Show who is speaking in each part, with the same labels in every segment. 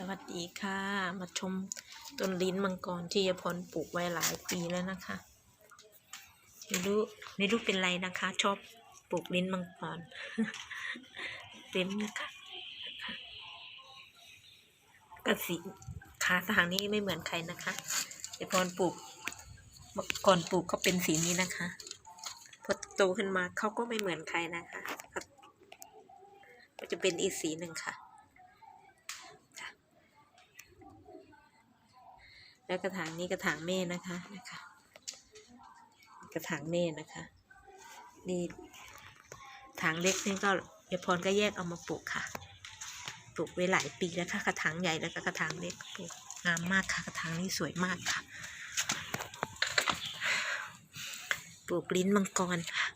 Speaker 1: สวัสดีค่ะ มาชมต้นลิ้นมังกรที่ยพรปลูกไว้หลายปีแล้วนะคะไม่รู้ไม่รู้เป็นไรนะคะ ชอบปลูกลิ้นมังกรเต็มนะคะกระสีขาทางนี้ไม่เหมือนใครนะคะยพรปลูกก่อนปลูกก็เป็นสีนี้นะคะพอโตขึ้นมาเขาก็ไม่เหมือนใครนะคะก็ก็จะเป็นอีกสีหนึ่งค่ะ แล้วกระถางนี้กระถางเม่นะคะนะคะ กระถางเม่นะคะ นี่ถางเล็กนี่ก็ยาพรก็แยกเอามาปลูกค่ะ ปลูกไว้หลายปีแล้วค่ะกระถางใหญ่แล้วก็กระถางเล็กปลูกงามมากค่ะ กระถางนี้สวยมากค่ะ ปลูกลิ้นมังกรค่ะ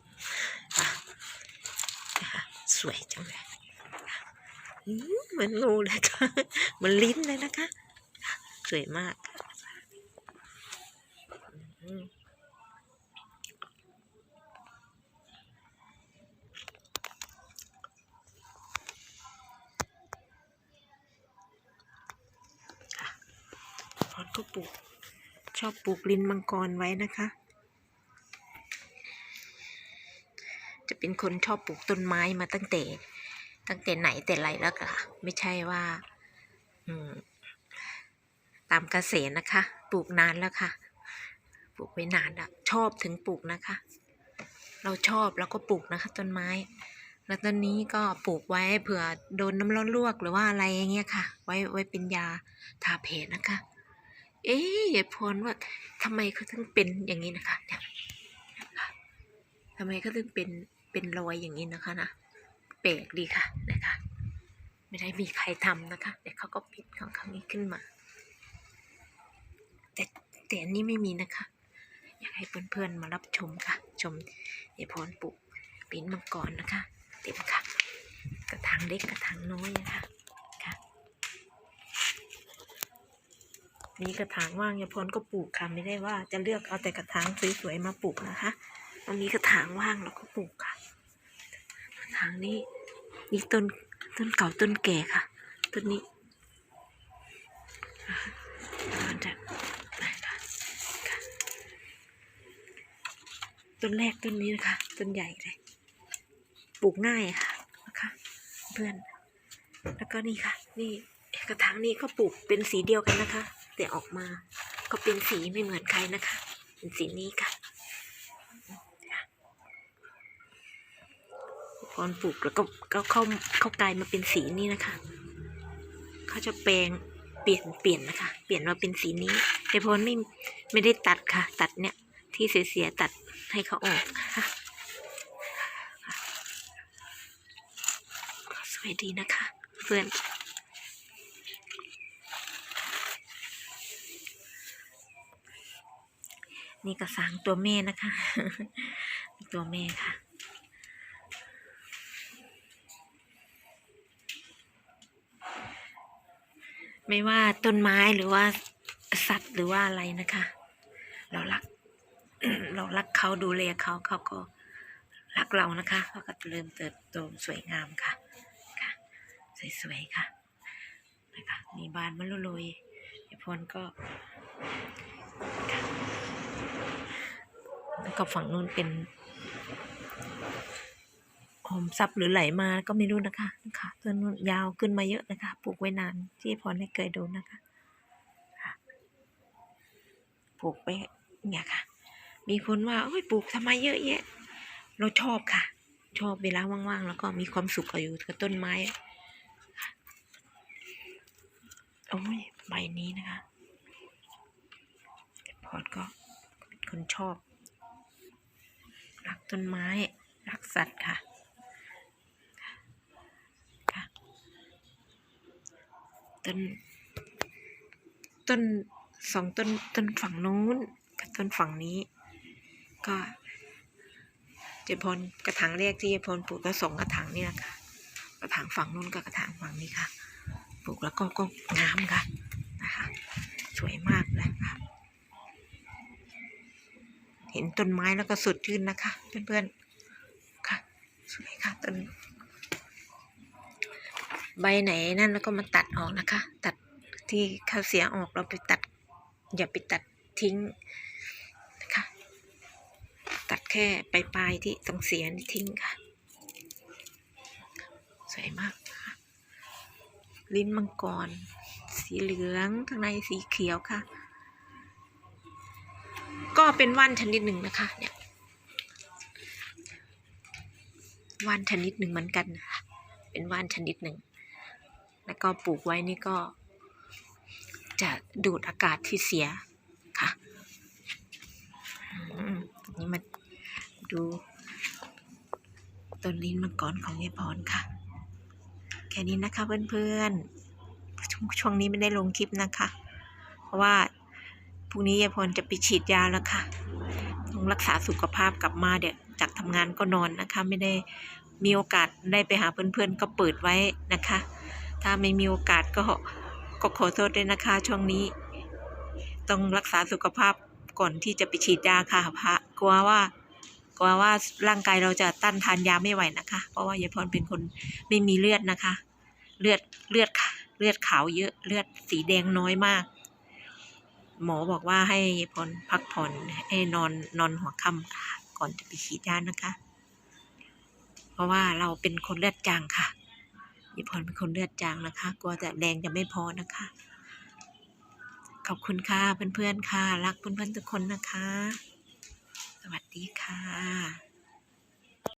Speaker 1: อะนะคะสวยจังเลยมเหมือนงูเลยค่ะเหมือนลิ้นเลยนะคะ สวยมาก พอดก็ปลูก ชอบปลูกลิ้นมังกรไว้นะคะ จะเป็นคนชอบปลูกต้นไม้มาตั้งแต่ตั้งแต่ไหนแต่ไรแล้วค่ะ ไม่ใช่ว่าตามกระแสนะคะ ปลูกนานแล้วค่ะ ลูกไว้นานแล้วชอบถึงปลูกนะคะ เราชอบแล้วก็ปลูกนะคะ ต้นไม้ แล้วต้นนี้ก็ปลูกไว้เผื่อโดนน้ำร้อนลวกหรือว่าอะไรอย่างเงี้ยค่ะ ไว้ไว้เป็นยาทาแผลนะคะ เอ๊ะยายพรว่าทำไมเขาถึงเป็นอย่างนี้นะคะเนี่ยนะคะทำไมเขาถึงเป็นเป็นรอยอย่างนี้นะคะนะแปลกดีค่ะนะคะ ไม่ได้มีใครทำนะคะแต่เขาก็ปิดของเขานี้ขึ้นมา แต่แต่อันนี้ไม่มีนะคะ อยากให้เพื่อนๆมารับชมค่ะ ชมยายพรปลูกปิ้นมังกรนะคะ เต็มค่ะ กระถางเล็กกระถางน้อยนะคะค่ะมีกระถางว่างยายพรก็ปลูกค่ะ ไม่ได้ว่าจะเลือกเอาแต่กระถางสวยๆมาปลูกนะคะมันมีกระถางว่างเราก็ปลูกค่ะกระถางนี้มีต้นต้นเก่าต้นแก่ค่ะต้นนี้อะมันจะค่ะ ต้นแรกต้นนี้นะคะต้นใหญ่เลยปลูกง่ายค่ะนะคะ เพื่อน แล้วก็นี่ค่ะ นี่กระถางนี้ก็ปลูกเป็นสีเดียวกันนะคะ แต่ออกมาก็เป็นสีไม่เหมือนใครนะคะ เป็นสีนี้ค่ะพอปลูกแล้วก็ก็เข้าเข้ากลายมาเป็นสีนี้นะคะเขาจะแปลงเปลี่ยนเปลี่ยนนะคะ เปลี่ยนมาเป็นสีนี้แต่พอลไม่ไม่ได้ตัดค่ะ ตัดเนี่ย ที่เสียๆตัดให้เขาออกค่ะสวยดีนะคะ เพื่อนนี่กระสังตัวแม่นะคะ ตัวแม่ค่ะ ไม่ว่าต้นไม้หรือว่าสัตว์หรือว่าอะไรนะคะ เรารัก เรารักเขาดูแลเขาเขาก็รักเรานะคะเขาก็เริ่มเติบโตสวยงามค่ะค่ะสวยๆค่ะนะคะมีบานมะลุลยยายพรก็ค่ะแล้วก็ฝั่งนู้นเป็นหอมซับหรือไหลมาก็ไม่รู้นะคะนะคะต้นนู้นยาวขึ้นมาเยอะนะคะปลูกไว้นานที่พรไม่เคยดูนะคะค่ะปลูกไปเนี่ยค่ะ มีคนว่าโอ้ยปลูกทำไมเยอะแยะ เราชอบค่ะ ชอบเวลาว่างๆ แล้วก็มีความสุขกับอยู่กับต้นไม้โอ้ยใบนี้นะคะ พอดก็เป็คนชอบ รักต้นไม้ รักสัตว์ค่ะค่ะต้นต้นสองต้นต้นฝั่งนู้นกับต้นฝั่งนี้ ก็เจพลกระถางแรกที่เจพลปลูกก็สองกระถางนี่แหละค่ะกระถางฝั่งนู้นกับกระถางฝั่งนี้ค่ะ ปลูกแล้วก็ก็งามค่ะนะคะสวยมากเลยค่ะเห็นต้นไม้แล้วก็สดชื่นนะคะ เพื่อนๆค่ะสวยค่ะต้นใบไหนนั่นแล้วก็มาตัดออกนะคะ ตัดที่เขาเสียออกเราไปตัด อย่าไปตัดทิ้ง ตัดแค่ปลายปลายๆที่ตรงเสียนทิ้งค่ะ สวยมากค่ะลิ้นมังกร สีเหลืองข้างในสีเขียวค่ะ ก็เป็นว่านชนิดหนึ่งนะคะ เนี่ยว่านชนิดหนึ่งเหมือนกันนะคะเป็นว่านชนิดหนึ่ง แล้วก็ปลูกไว้นี่ก็ จะดูดอากาศที่เสียค่ะอืมนี่มา ดูต้นลิ้นมังกรของยายพรค่ะ แค่นี้นะคะเพื่อนๆช,ช่วงนี้ไม่ได้ลงคลิปนะคะ เพราะว่าพรุ่งนี้ยายพรจะไปฉีดยาแล้วค่ะต้องรักษาสุขภาพกลับมาเดี๋ยวจากทำงานก็นอนนะคะ ไม่ได้มีโอกาสได้ไปหาเพื่อนๆ ก็เปิดไว้นะคะ ถ้าไม่มีโอกาสก็ก็ขอโทษด้วยนะคะ ช่วงนี้ ต้องรักษาสุขภาพก่อนที่จะไปฉีดยาค่ะพระกลัวว่า กลัวว่าร่างกายเราจะต้านทานยาไม่ไหวนะคะ เพราะว่ายายพรเป็นคนไม่มีเลือดนะคะ เลือดเลือดเลือดขาวเยอะเลือดสีแดงน้อยมาก หมอบอกว่าให้ยายพรพักผ่อนให้นอนนอนหัวค่ำก่อนจะไปฉีดยานะคะ เพราะว่าเราเป็นคนเลือดจางค่ะยายพรเป็นคนเลือดจางนะคะ กลัวแต่แรงจะไม่พอนะคะขอบคุณค่ะเพื่อนๆค่ะ รักเพื่อนๆทุกคนนะคะ สวัสดีค่ะ